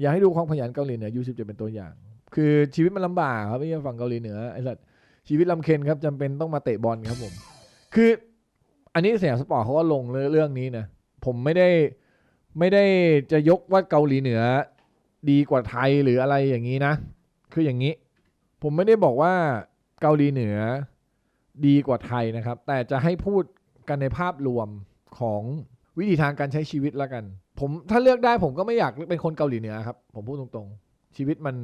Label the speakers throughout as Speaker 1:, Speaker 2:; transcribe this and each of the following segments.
Speaker 1: อยากให้ดูความขยันเกาหลีเหนือยูสิบจ็ดเป็นตัวอย่าง คือชีวิตมันลำบากครับไม่ใช่ฝั่งเกาหลีเหนือไอ้สัตว์ชีวิตลำเค็ญครับจำเป็นต้องมาเตะบอลครับผม คืออันนี้สยามสปอร์ตเขาก็ลงเรื่องนี้นะผมไม่ได้ไม่ได้จะยกว่าเกาหลีเหนือ ดีกว่าไทยหรืออะไรอย่างนี้นะ คืออย่างนี้ ผมไม่ได้บอกว่าเกาหลีเหนือดีกว่าไทยนะครับ แต่จะให้พูดกันในภาพรวมของ วิธีทางการใช้ชีวิตแล้วกัน ผมถ้าเลือกได้ผมก็ไม่อยากเป็นคนเกาหลีเหนือครับ ผมพูดตรงๆ ชีวิตมัน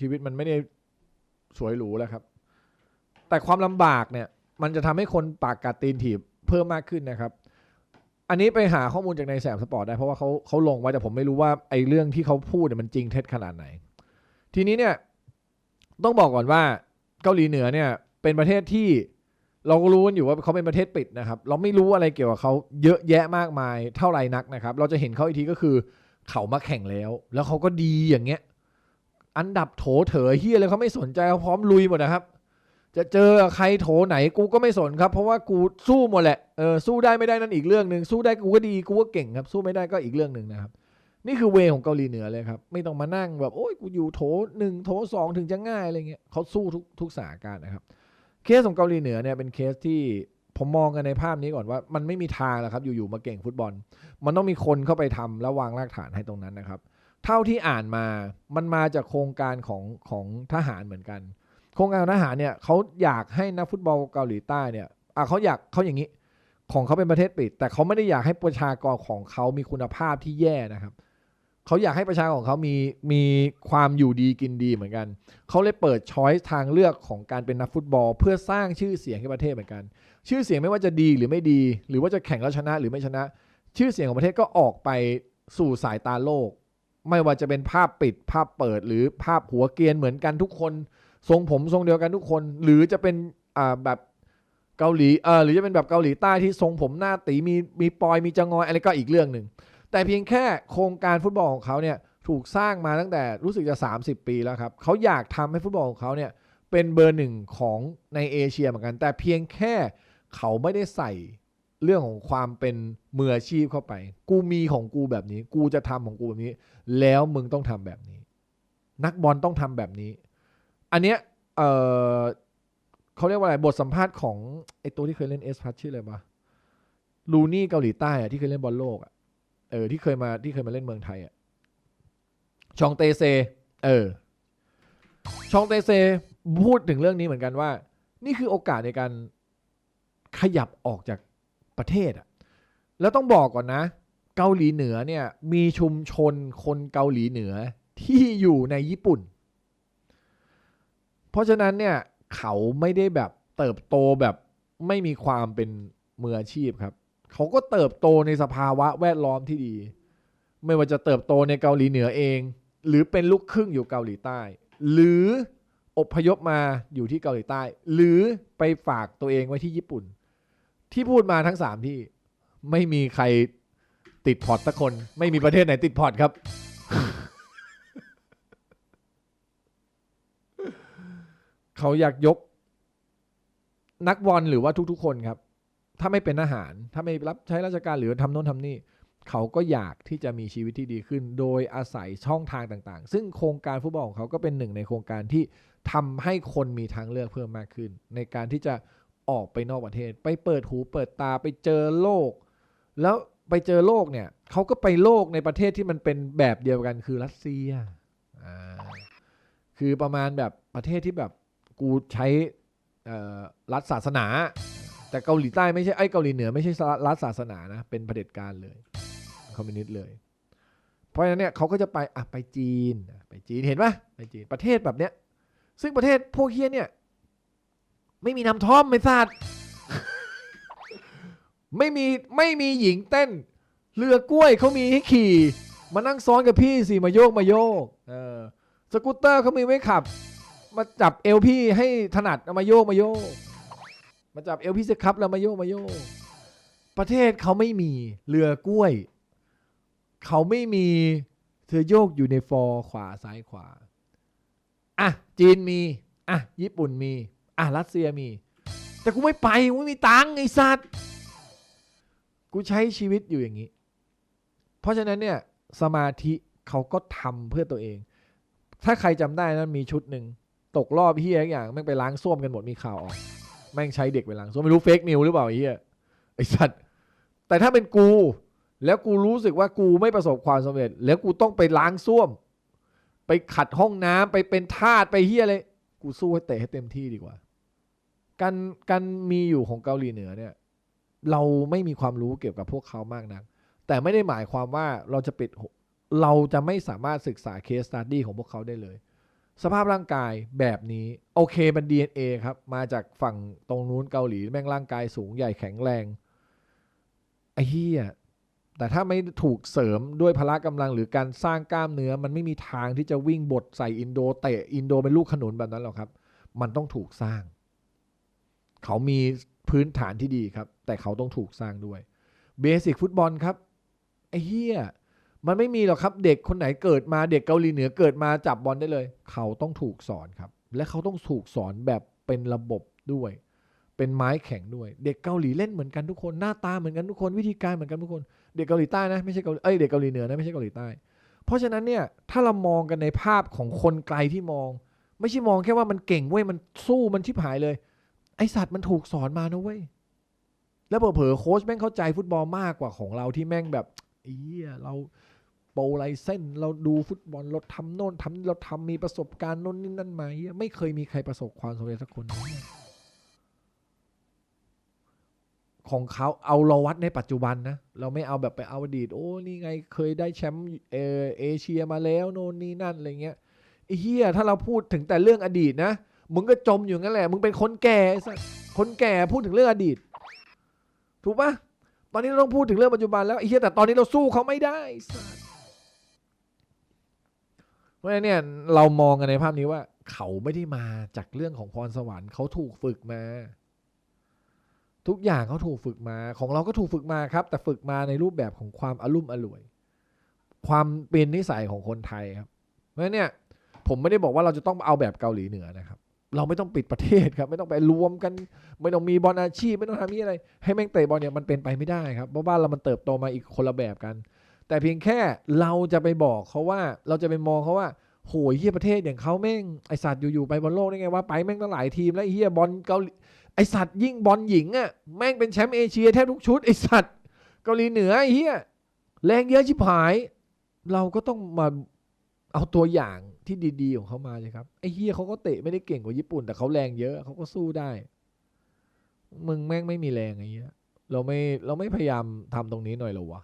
Speaker 1: ชีวิตมันไม่ได้สวยหรูแล้วครับ แต่ความลำบากเนี่ย มันจะทำให้คนปากกัดตีนถีบเพิ่มมากขึ้นนะครับ อันนี้ไปหาข้อมูลจากในแสมสปอร์ตได้เพราะว่าเขาเขาลงไว้แต่ผมไม่รู้ว่าไอ้เรื่องที่เขาพูดเนี่ยมันจริงเท็จขนาดไหน ทีนี้เนี่ยต้องบอกก่อนว่าเกาหลีเหนือเนี่ยเป็นประเทศที่ เราก็รู้กันอยู่ว่าเขาเป็นประเทศปิดนะครับ เราไม่รู้อะไรเกี่ยวกับเขาเยอะแยะมากมายเท่าไรนักนะครับ เราจะเห็นเขาอีกทีก็คือเขามาแข่งแล้ว แล้วเขาก็ดีอย่างเงี้ย อันดับโถเถอเฮียเลยเขาไม่สนใจเขาพร้อมลุยหมดนะครับ จะเจอใครโถไหนกูก็ไม่สนครับ เพราะว่ากูสู้หมดแหละเออสู้ได้ไม่ได้นั่นอีกเรื่องหนึ่งสู้ได้กูก็ดีกูก็เก่งครับ สู้ไม่ได้ก็อีกเรื่องหนึ่งนะครับนี่คือเวของเกาหลีเหนือเลยครับ ไม่ต้องมานั่งแบบโอ้ยกูอยู่โถหนึ่งโถสองถึงจะง่ายอะไรเงี้ยเขาสู้ทุกทุกสถานการณ์นะครับ เคสของเกาหลีเหนือเนี่ยเป็นเคสที่ผมมองกันในภาพนี้ก่อนว่า มันไม่มีทางแล้วครับ อยู่ๆมาเก่งฟุตบอล มันต้องมีคนเข้าไปทำแล้ววางรากฐานให้ตรงนั้นนะครับ เท่าที่อ่านมามันมาจากโครงการของของทหารเหมือนกัน โครงการทหารเนี่ยเขาอยากให้นักฟุตบอลเกาหลีใต้เนี่ยอะเขาอยากเขาอย่างนี้ ของเขาเป็นประเทศปิด แต่เขาไม่ได้อยากให้ประชากรของเขามีคุณภาพที่แย่นะครับเขาอยากให้ประชากรของเขามีมีความอยู่ดีกินดีเหมือนกัน เขาเลยเปิดช้อยทางเลือกของการเป็นนักฟุตบอล เพื่อสร้างชื่อเสียงให้ประเทศเหมือนกัน ชื่อเสียงไม่ว่าจะดีหรือไม่ดี หรือว่าจะแข่งแล้วชนะหรือไม่ชนะ ชื่อเสียงของประเทศก็ออกไปสู่สายตาโลก ไม่ว่าจะเป็นภาพปิดภาพเปิด หรือภาพหัวเกรียนเหมือนกันทุกคน ทรงผมทรงเดียวกันทุกคน หรือจะเป็นอ่าแบบเกาหลีเออหรือจะเป็นแบบเกาหลีใต้ที่ทรงผมหน้าตีมีมีปอยมีจงอยอะไรก็อีกเรื่องหนึ่ง แต่เพียงแค่โครงการฟุตบอลของเขาเนี่ยถูกสร้างมาตั้งแต่รู้สึกจะ 30 ปีแล้วครับเขาอยากทำให้ฟุตบอลของเขาเนี่ยเป็นเบอร์หนึ่งของในเอเชียเหมือนกัน แต่เพียงแค่เขาไม่ได้ใส่เรื่องของความเป็นมืออาชีพเข้าไป กูมีของกูแบบนี้ กูจะทำของกูแบบนี้ แล้วมึงต้องทำแบบนี้ นักบอลต้องทำแบบนี้ อันเนี้ยเออเขาเรียกว่าอะไรบทสัมภาษณ์ของไอตัวที่เคยเล่นเอสพัทชื่ออะไรวะลูนี่เกาหลีใต้อะที่เคยเล่นบอลโลกอะ เออที่เคยมาที่เคยมาเล่นเมืองไทยอะชองเตเซ เออ ชองเตเซพูดถึงเรื่องนี้เหมือนกันว่า นี่คือโอกาสในการขยับออกจากประเทศอะ แล้วต้องบอกก่อนนะ เกาหลีเหนือเนี่ย มีชุมชนคนเกาหลีเหนือที่อยู่ในญี่ปุ่น เพราะฉะนั้นเนี่ย เขาไม่ได้แบบเติบโตแบบไม่มีความเป็นมืออาชีพครับ เขาก็เติบโตในสภาวะแวดล้อมที่ดี ไม่ว่าจะเติบโตในเกาหลีเหนือเอง หรือเป็นลูกครึ่งอยู่เกาหลีใต้ หรืออพยพมาอยู่ที่เกาหลีใต้ หรือไปฝากตัวเองไว้ที่ญี่ปุ่น ที่พูดมาทั้งสามที่ไม่มีใครติดพอร์ตสักคน ไม่มีประเทศไหนติดพอร์ตครับเขาอยากยกนักบอลหรือว่าทุกๆคนครับ ถ้าไม่เป็นทหาร ถ้าไม่รับใช้ราชการหรือทำโน้นทำนี่ เขาก็อยากที่จะมีชีวิตที่ดีขึ้น โดยอาศัยช่องทางต่างๆ ซึ่งโครงการฟุตบอลของเขาก็เป็นหนึ่งในโครงการที่ทำให้คนมีทางเลือกเพิ่มมากขึ้น ในการที่จะออกไปนอกประเทศ ไปเปิดหูเปิดตาไปเจอโลก แล้วไปเจอโลกเนี่ยเขาก็ไปโลกในประเทศที่มันเป็นแบบเดียวกันคือรัสเซียคือประมาณแบบประเทศที่แบบกูใช้รัฐศาสนา แต่เกาหลีใต้ไม่ใช่ไอ้เกาหลีเหนือไม่ใช่รัฐศาสนานะเป็นเผด็จการเลยคอมมิวนิสต์เลย เพราะฉะนั้นเนี่ยเขาก็จะไปอะไปจีนไปจีนเห็นปะไปจีนประเทศแบบเนี้ยซึ่งประเทศพวกเฮียเนี่ย ไม่มีน้ำท่อมไม่ทราดไม่มีไม่มีหญิงเต้น เรือกล้วยเขามีให้ขี่ มานั่งซ้อนกับพี่สิมาโยกมาโยกเออสกูตเตอร์เขามีไว้ขับ มาจับเอวพี่ให้ถนัดเอามาโยกมาโยก มาจับเอลพี่สครับแล้วมาโยกมาโยกประเทศเขาไม่มีเรือกล้วย เขาไม่มีเธอโยกอยู่ในฟอร์ขวาซ้ายขวาอะจีนมีอะญี่ปุ่นมีอะรัสเซียมี แต่กูไม่ไปกูไม่มีตังค์ไอ้สัตว์กูใช้ชีวิตอยู่อย่างนี้ เพราะฉะนั้นเนี่ยสมาธิเขาก็ทำเพื่อตัวเอง ถ้าใครจำได้นะมีชุดหนึ่งตกรอบเฮียทุกอย่างแม่งไปล้างส้วมกันหมดมีข่าวออก แม่งใช้เด็กไปล้างส้วมไม่รู้เฟกนิวหรือเปล่าไอ้เฮียไอ้สัตว์แต่ถ้าเป็นกู แล้วกูรู้สึกว่ากูไม่ประสบความสำเร็จ แล้วกูต้องไปล้างส้วม ไปขัดห้องน้ำไปเป็นทาสไปเฮียอะไรกูสู้ให้เตะให้เต็มที่ดีกว่า การการมีอยู่ของเกาหลีเหนือเนี่ย เราไม่มีความรู้เกี่ยวกับพวกเขามากนัก แต่ไม่ได้หมายความว่าเราจะปิดเราจะไม่สามารถศึกษาเคสตัดดี้ของพวกเขาได้เลย สภาพร่างกายแบบนี้ โอเคมัน DNA ครับ มาจากฝั่งตรงนู้นเกาหลีแม่งร่างกายสูงใหญ่แข็งแรงไอ้เหี้ยแต่ถ้าไม่ถูกเสริมด้วยพละกำลังหรือการสร้างกล้ามเนื้อ มันไม่มีทางที่จะวิ่งบดใส่อินโดเตะอินโดเป็นลูกขนุนแบบนั้นหรอกครับ มันต้องถูกสร้าง เขามีพื้นฐานที่ดีครับ แต่เขาต้องถูกสร้างด้วยเบสิกฟุตบอลครับไอ้เหี้ย มันไม่มีหรอกครับเด็กคนไหนเกิดมาเด็กเกาหลีเหนือเกิดมาจับบอลได้เลย เขาต้องถูกสอนครับ และเขาต้องถูกสอนแบบเป็นระบบด้วย เป็นไม้แข็งด้วย เด็กเกาหลีเล่นเหมือนกันทุกคนหน้าตาเหมือนกันทุกคนวิธีการเหมือนกันทุกคน เด็กเกาหลีใต้นะไม่ใช่เกาหลีเอ้ยเด็กเกาหลีเหนือนะไม่ใช่เกาหลีใต้ เพราะฉะนั้นเนี่ยถ้าเรามองกันในภาพของคนไกลที่มอง ไม่ใช่มองแค่ว่ามันเก่งเว้ยมันสู้มันชิบหายเลย ไอสัตว์มันถูกสอนมานะเว้ยแล้วเผลอๆโค้ชแม่งเข้าใจฟุตบอลมากกว่าของเราที่แม่งแบบ เอียเราโปรไลเส้นเราดูฟุตบอลเราทำโน่นทำเราทำมีประสบการณ์โน่นนี่นั่นมาเียไม่เคยมีใครประสบความสำเร็จสักคน ของเขาเอาเราวัดในปัจจุบันนะ เราไม่เอาแบบไปเอาอดีต โอ้นี่ไงเคยได้แชมป์เอเอเชียมาแล้วโน่นนี่นั่นอะไรเงี้ยไอ้เฮียถ้าเราพูดถึงแต่เรื่องอดีตนะมึงก็จมอยู่งั้นแหละ มึงเป็นคนแก่สัสคนแก่พูดถึงเรื่องอดีต ถูกปะ ตอนนี้เราต้องพูดถึงเรื่องปัจจุบันแล้วไอ้เหียแต่ตอนนี้เราสู้เขาไม่ได้เพราะฉะนั้นเนี่ยเรามองกันในภาพนี้ว่า เขาไม่ได้มาจากเรื่องของพรสวรรค์เขาถูกฝึกมา ทุกอย่างเขาถูกฝึกมา ของเราก็ถูกฝึกมาครับ แต่ฝึกมาในรูปแบบของความอารมณ์อร่วย ความเป็นนิสัยของคนไทยครับเพราะฉะนั้นเนี่ยผมไม่ได้บอกว่าเราจะต้องเอาแบบเกาหลีเหนือนะครับ เราไม่ต้องปิดประเทศครับ ไม่ต้องไปรวมกัน ไม่ต้องมีบอลอาชีพ ไม่ต้องทำนี่อะไร ให้แม่งเตะบอลเนี่ยมันเป็นไปไม่ได้ครับเพราะบ้านเรามันเติบโตมาอีกคนละแบบกัน แต่เพียงแค่เราจะไปบอกเขาว่าเราจะไปมองเขาว่าโหยเฮียประเทศอย่างเขาแม่งไอสัตว์อยู่ๆไปบอลโลกได้ไงว่าไปแม่งตั้งหลายทีมแล้วเฮียบอลเกาหลีไอสัตว์ยิ่งบอลหญิงอะแม่งเป็นแชมป์เอเชียแทบทุกชุดไอสัตว์เกาหลีเหนือไอเฮียแรงเยอะชิบหาย เราก็ต้องมา เอาตัวอย่างที่ดีๆของเขามาเลยครับไอ้เฮียเขาก็เตะไม่ได้เก่งกว่าญี่ปุ่น แต่เขาแรงเยอะเขาก็สู้ได้ มึงแม่งไม่มีแรงไอ้เงี้ย เราไม่เราไม่พยายามทำตรงนี้หน่อยหรอวะ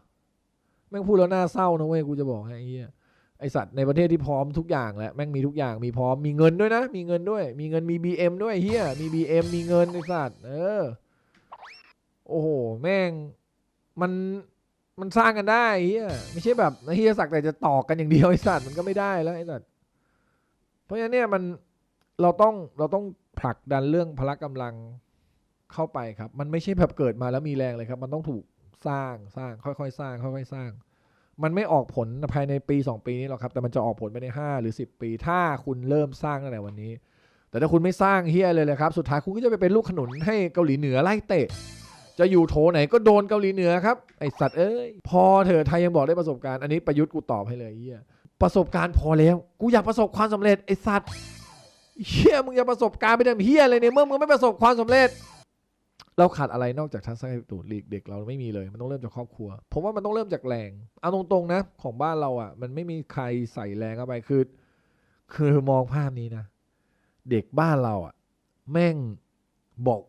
Speaker 1: แม่งพูดแล้วน่าเศร้านะเว้ยกูจะบอกให้ไอ้เหี้ยไอสัตว์ในประเทศที่พร้อมทุกอย่างแหละแม่งมีทุกอย่างมีพร้อมมีเงินด้วยนะ มีเงินด้วย มีเงินมี BM ด้วยเฮียมี BM มีเงินไอสัตว์เออ โอ้โหแม่งมัน มันสร้างกันได้เฮียไม่ใช่แบบเฮียสักแต่จะตอกกันอย่างเดียวไอสัตว์มันก็ไม่ได้แล้วไอสัตว์เพราะฉะนั้นเนี่ยมันเราต้องเราต้องผลักดันเรื่องพละกำลังเข้าไปครับ มันไม่ใช่แบบเกิดมาแล้วมีแรงเลยครับ มันต้องถูกสร้างสร้าง ค่อยๆสร้าง ค่อยๆสร้าง มันไม่ออกผลภายในปี 2 ปีนี้หรอกครับ แต่มันจะออกผลภายใน 5 หรือ 10 ปี ถ้าคุณเริ่มสร้างตั้งแต่วันนี้ แต่ถ้าคุณไม่สร้างเฮียเลยเลยครับ สุดท้ายคุณก็จะไปเป็นลูกขนุนให้เกาหลีเหนือไล่เตะ จะอยู่โถไหนก็โดนเกาหลีเหนือครับ ไอสัตว์เอ้ย พอเถอะไทยยังบอกได้ประสบการณ์ อันนี้ประยุทธ์กูตอบให้เลยเฮียประสบการณ์พอแล้ว กูอยากประสบความสำเร็จไอสัตว์เฮียมึงอยากประสบการณ์ไปทำเฮียอะไรเนี่ยเมื่อมึงไม่ประสบความสำเร็จ เราขาดอะไรนอกจากทัศนคติตูดลีกเด็กเราไม่มีเลย มันต้องเริ่มจากครอบครัว ผมว่ามันต้องเริ่มจากแรงเอาตรงๆนะ ของบ้านเราอะ มันไม่มีใครใส่แรงเข้าไปคือ คือมองภาพนี้นะ เด็กบ้านเราอะ แม่งบอก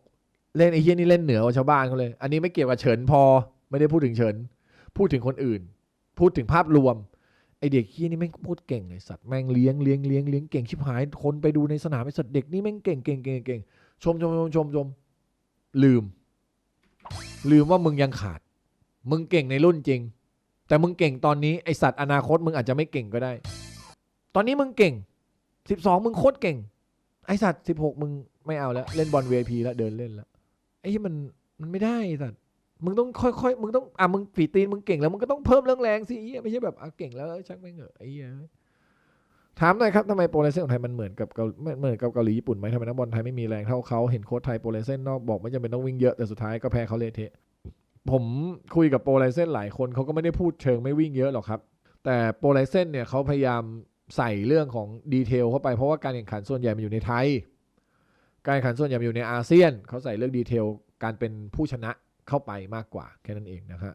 Speaker 1: เล่นไอ้เฮียนี่เล่นเหนือกว่าชาวบ้านเขาเลย อันนี้ไม่เกี่ยวกับเฉินพอไม่ได้พูดถึงเฉิน พูดถึงคนอื่น พูดถึงภาพรวมไอเด็กเฮียนี่แม่งพูดเก่งไอสัตว์แม่งเลี้ยงเลี้ยงเลี้ยงเลี้ยงเก่งชิบหายคนไปดูในสนามไอสัตว์เด็กนี่แม่งเก่งเก่งเก่งเก่งชมชมชมชมชมลืม ลืมว่ามึงยังขาด มึงเก่งในรุ่นจริง แต่มึงเก่งตอนนี้ไอสัตว์อนาคตมึงอาจจะไม่เก่งก็ได้ ตอนนี้มึงเก่งสิบสองมึงโคตรเก่ง ไอสัตว์สิบหกมึงไม่เอาแล้วเล่นบอล VIP แล้วเดินเล่นแล้ว ไอ้ที่มันมันไม่ได้สัตว์มึงต้องค่อยๆมึงต้องอะมึงฝีตีนมึงเก่งแล้วมึงก็ต้องเพิ่มเรื่องแรงสิไม่ใช่แบบอะเก่งแล้วชักไม่เหอะไอ้ยถามหน่อยครับทำไมโปรเลเซนของไทยมันเหมือนกับเกาเหมือนกับเกาหลีญี่ปุ่นไหมทำไมนักบอลไทยไม่มีแรงเท่าเขาเห็นโค้ชไทยโปรเลเซนนอกบอกไม่จำเป็นต้องวิ่งเยอะแต่สุดท้ายก็แพ้เขาเละเทะผมคุยกับโปรเลเซนหลายคนเขาก็ไม่ได้พูดเชิงไม่วิ่งเยอะหรอกครับแต่แต่โปรไลเซนเนี่ยเขาพยายามใส่เรื่องของดีเทลเข้าไปเพราะว่าการแข่งขันส่วนใหญ่มันอยู่ในไทย การแข่งขันส่วนใหญ่อยู่ในอาเซียน เขาใส่เรื่องดีเทลการเป็นผู้ชนะเข้าไปมากกว่าแค่นั้นเองนะฮะ